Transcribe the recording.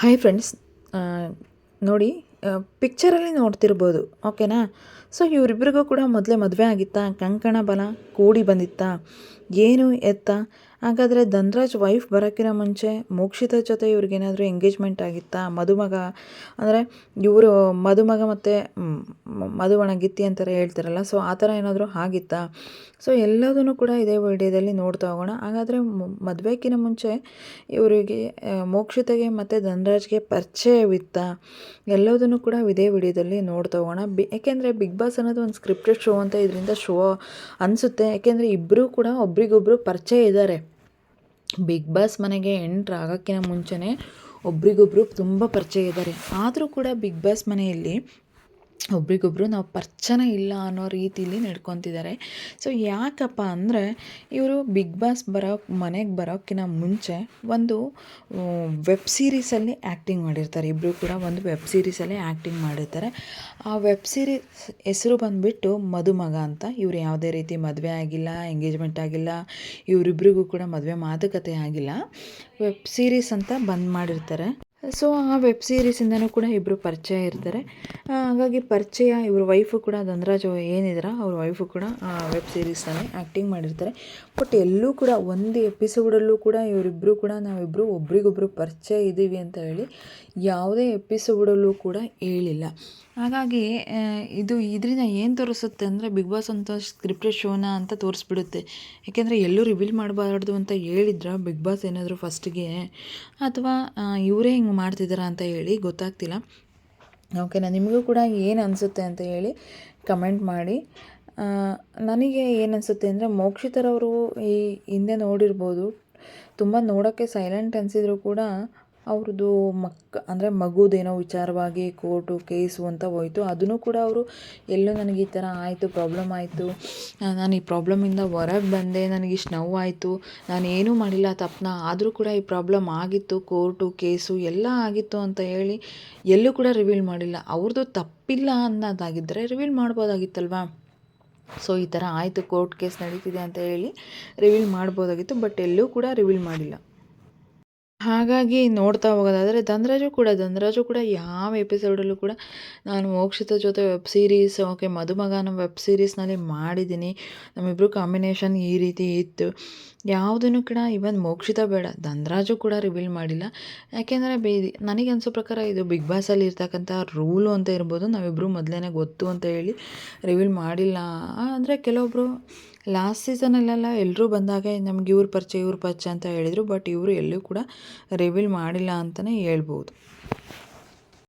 Hi friends ನೋಡಿ ಪಿಕ್ಚರಲ್ಲಿ ನೋಡ್ತಿರ್ಬೋದು. ಓಕೆನಾ ಸೊ ಇವರಿಬ್ಬರಿಗೂ ಕೂಡ ಮೊದಲೇ ಮದುವೆ ಆಗಿತ್ತಾ? ಕಂಕಣ ಬಲ ಕೂಡಿ ಬಂದಿತ್ತಾ? ಏನು ಎತ್ತ? ಹಾಗಾದರೆ ಧನ್ರಾಜ್ ವೈಫ್ ಬರೋಕ್ಕಿಂತ ಮುಂಚೆ ಮೋಕ್ಷಿತ ಜೊತೆ ಇವ್ರಿಗೇನಾದರೂ ಎಂಗೇಜ್ಮೆಂಟ್ ಆಗಿತ್ತಾ? ಮದುಮಗ, ಅಂದರೆ ಇವರು ಮದುಮಗ ಮತ್ತು ಮದುವಣ ಗಿತ್ತಿ ಅಂತಾರೆ ಹೇಳ್ತಾರಲ್ಲ ಸೊ ಆ ಥರ ಏನಾದರೂ ಆಗಿತ್ತಾ? ಸೊ ಎಲ್ಲದನ್ನು ಕೂಡ ಇದೇ ವಿಡಿಯೋದಲ್ಲಿ ನೋಡ್ತಾ ಹೋಗೋಣ. ಹಾಗಾದರೆ ಮದುವೆಗಿನ ಮುಂಚೆ ಇವರಿಗೆ ಮೋಕ್ಷಿತಗೆ ಮತ್ತು ಧನ್ರಾಜ್ಗೆ ಪರಿಚಯವಿತ್ತಾ ಎಲ್ಲದನ್ನು ಕೂಡ ಇದೇ ವಿಡಿಯೋದಲ್ಲಿ ನೋಡ್ತಾ ಹೋಗೋಣ. ಬಿ ಯಾಕೆಂದರೆ ಬಿಗ್ ಬಾಸ್ ಅನ್ನೋದು ಒಂದು ಸ್ಕ್ರಿಪ್ಟೆಡ್ ಶೋ ಅಂತ ಇದರಿಂದ ಶೋ ಅನಿಸುತ್ತೆ. ಯಾಕೆಂದರೆ ಇಬ್ಬರೂ ಕೂಡ ಒಬ್ರಿಗೊಬ್ಬರು ಪರಿಚಯ ಇದ್ದಾರೆ ಬಿಗ್ ಬಾಸ್ ಮನೆಗೆ ಎಂಟ್ರ್ ಆಗೋಕ್ಕಿಂತ ಮುಂಚೆನೇ ಒಬ್ರಿಗೊಬ್ರು ತುಂಬ ಪರಿಚಯ ಇದ್ದಾರೆ ಆದರೂ ಕೂಡ ಬಿಗ್ ಬಾಸ್ ಮನೆಯಲ್ಲಿ ಒಬ್ರಿಗೊಬ್ರು ನಾವು ಪರಿಚಯ ಇಲ್ಲ ಅನ್ನೋ ರೀತಿಲಿ ನಡ್ಕೊತಿದ್ದಾರೆ. ಸೊ ಯಾಕಪ್ಪ ಅಂದರೆ ಇವರು ಬಿಗ್ ಬಾಸ್ ಬರೋ ಮನೆಗೆ ಬರೋಕ್ಕಿಂತ ಮುಂಚೆ ಒಂದು ವೆಬ್ ಸೀರೀಸಲ್ಲಿ ಆ್ಯಕ್ಟಿಂಗ್ ಮಾಡಿರ್ತಾರೆ. ಇಬ್ಬರು ಕೂಡ ಒಂದು ವೆಬ್ ಸೀರೀಸಲ್ಲಿ ಆ್ಯಕ್ಟಿಂಗ್ ಮಾಡಿರ್ತಾರೆ. ಆ ವೆಬ್ ಸೀರೀಸ್ ಹೆಸರು ಬಂದುಬಿಟ್ಟು ಮದುಮಗ ಅಂತ. ಇವರು ಯಾವುದೇ ರೀತಿ ಮದುವೆ ಆಗಿಲ್ಲ ಎಂಗೇಜ್ಮೆಂಟ್ ಆಗಿಲ್ಲ, ಇವರಿಬ್ರಿಗೂ ಕೂಡ ಮದುವೆ ಮಾತುಕತೆ ಆಗಿಲ್ಲ. ವೆಬ್ ಸೀರೀಸ್ ಅಂತ ಬಂದ್ ಮಾಡಿರ್ತಾರೆ. ಸೊ ಆ ವೆಬ್ ಸೀರೀಸಿಂದನೂ ಕೂಡ ಇಬ್ಬರು ಪರಿಚಯ ಇರ್ತಾರೆ. ಹಾಗಾಗಿ ಪರಿಚಯ ಇವ್ರ ವೈಫು ಕೂಡ ಧನರಾಜ್ ಏನಿದಾರ ಅವ್ರ ವೈಫು ಕೂಡ ಆ ವೆಬ್ ಸೀರೀಸ್ನಲ್ಲಿ ಆ್ಯಕ್ಟಿಂಗ್ ಮಾಡಿರ್ತಾರೆ. ಬಟ್ ಎಲ್ಲೂ ಕೂಡ ಒಂದು ಎಪಿಸೋಡಲ್ಲೂ ಕೂಡ ಇವರಿಬ್ಬರು ಕೂಡ ನಾವಿಬ್ಬರು ಒಬ್ರಿಗೊಬ್ರು ಪರಿಚಯ ಇದ್ದೀವಿ ಅಂತ ಹೇಳಿ ಯಾವುದೇ ಎಪಿಸೋಡಲ್ಲೂ ಕೂಡ ಹೇಳಿಲ್ಲ. ಹಾಗಾಗಿ ಇದು ಇದರಿಂದ ಏನು ತೋರಿಸುತ್ತೆ ಅಂದರೆ ಬಿಗ್ ಬಾಸ್ ಅಂತ ಸ್ಕ್ರಿಪ್ಟೆಡ್ ಶೋನ ಅಂತ ತೋರಿಸ್ಬಿಡುತ್ತೆ. ಯಾಕೆಂದರೆ ಎಲ್ಲೂ ರಿವೀಲ್ ಮಾಡಬಾರ್ದು ಅಂತ ಹೇಳಿದ್ರ ಬಿಗ್ ಬಾಸ್ ಏನಾದರೂ ಫಸ್ಟಿಗೆ ಅಥವಾ ಇವರೇ ಹಿಂಗೆ ಮಾಡ್ತಿದ್ದಾರಾ ಅಂತ ಹೇಳಿ ಗೊತ್ತಾಗ್ತಿಲ್ಲ. ಓಕೆನಾ ನಿಮಗೂ ಕೂಡ ಏನು ಅನಿಸುತ್ತೆ ಅಂತ ಹೇಳಿ ಕಮೆಂಟ್ ಮಾಡಿ. ನನಗೆ ಏನು ಅನಿಸುತ್ತೆ ಅಂದರೆ ಮೋಕ್ಷಿತರವರು ಈ ಹಿಂದೆ ನೋಡಿರ್ಬೋದು. ತುಂಬ ನೋಡೋಕ್ಕೆ ಸೈಲೆಂಟ್ ಅನಿಸಿದ್ರು ಕೂಡ ಅವ್ರದ್ದು ಮಕ್ಕ ಅಂದರೆ ಮಗುದೇನೋ ವಿಚಾರವಾಗಿ ಕೋರ್ಟು ಕೇಸು ಅಂತ ಹೋಯ್ತು. ಅದನ್ನು ಕೂಡ ಅವರು, ಎಲ್ಲೂ ನನಗೆ ಈ ಥರ ಆಯಿತು, ಪ್ರಾಬ್ಲಮ್ ಆಯಿತು ನಾನು ಈ ಪ್ರಾಬ್ಲಮಿಂದ ಹೊರಗೆ ಬಂದೆ, ನನಗೆ ಇಷ್ಟು ಆಯಿತು ನಾನು ಏನೂ ಮಾಡಿಲ್ಲ ತಪ್ಪನ್ನ, ಆದರೂ ಕೂಡ ಈ ಪ್ರಾಬ್ಲಮ್ ಆಗಿತ್ತು, ಕೋರ್ಟು ಕೇಸು ಎಲ್ಲ ಆಗಿತ್ತು ಅಂತ ಹೇಳಿ ಎಲ್ಲೂ ಕೂಡ ರಿವೀಲ್ ಮಾಡಿಲ್ಲ. ಅವ್ರದ್ದು ತಪ್ಪಿಲ್ಲ ಅನ್ನೋದಾಗಿದ್ದರೆ ರಿವೀಲ್ ಮಾಡ್ಬೋದಾಗಿತ್ತಲ್ವಾ? ಸೊ, ಈ ಥರ ಆಯಿತು, ಕೋರ್ಟ್ ಕೇಸ್ ನಡೀತಿದೆ ಅಂತ ಹೇಳಿ ರಿವೀಲ್ ಮಾಡ್ಬೋದಾಗಿತ್ತು, ಬಟ್ ಎಲ್ಲೂ ಕೂಡ ರಿವೀಲ್ ಮಾಡಿಲ್ಲ. ಹಾಗಾಗಿ ನೋಡ್ತಾ ಹೋಗೋದಾದರೆ ಧನ್ರಾಜು ಕೂಡ ಧನ್ರಾಜು ಕೂಡ ಯಾವ ಎಪಿಸೋಡಲ್ಲೂ ಕೂಡ ನಾನು ಮೋಕ್ಷಿತ ಜೊತೆ web series okay Madumaga web ಸೀರೀಸ್ನಲ್ಲಿ ಮಾಡಿದ್ದೀನಿ. ನಮ್ಮಿಬ್ಬರು ಕಾಂಬಿನೇಷನ್ ಈ ರೀತಿ ಇತ್ತು. ಯಾವುದನ್ನು ಕೂಡ ಇವನ್ ಮೋಕ್ಷಿತ ಬೇಡ, ಧನರಾಜು ಕೂಡ ರಿವೀಲ್ ಮಾಡಿಲ್ಲ. ಯಾಕೆಂದರೆ ಬೇದಿ ನನಗೆ ಅನಿಸೋ ಪ್ರಕಾರ ಇದು ಬಿಗ್ ಬಾಸಲ್ಲಿ ಇರ್ತಕ್ಕಂಥ ರೂಲು ಅಂತ ಇರ್ಬೋದು. ನಾವಿಬ್ಬರು ಮೊದಲೇ ಗೊತ್ತು ಅಂತ ಹೇಳಿ ರಿವೀಲ್ ಮಾಡಿಲ್ಲ. ಅಂದರೆ ಕೆಲವೊಬ್ಬರು ಲಾಸ್ಟ್ ಸೀಸನಲ್ಲೆಲ್ಲ ಎಲ್ಲರೂ ಬಂದಾಗ ನಮ್ಗೆ ಇವ್ರ ಪರಿಚಯ ಇವ್ರ ಪರಿಚಯ ಅಂತ ಹೇಳಿದರು ಬಟ್ ಇವರು ಎಲ್ಲೂ ಕೂಡ ರಿವೀಲ್ ಮಾಡಿಲ್ಲ ಅಂತಲೇ ಹೇಳ್ಬೋದು.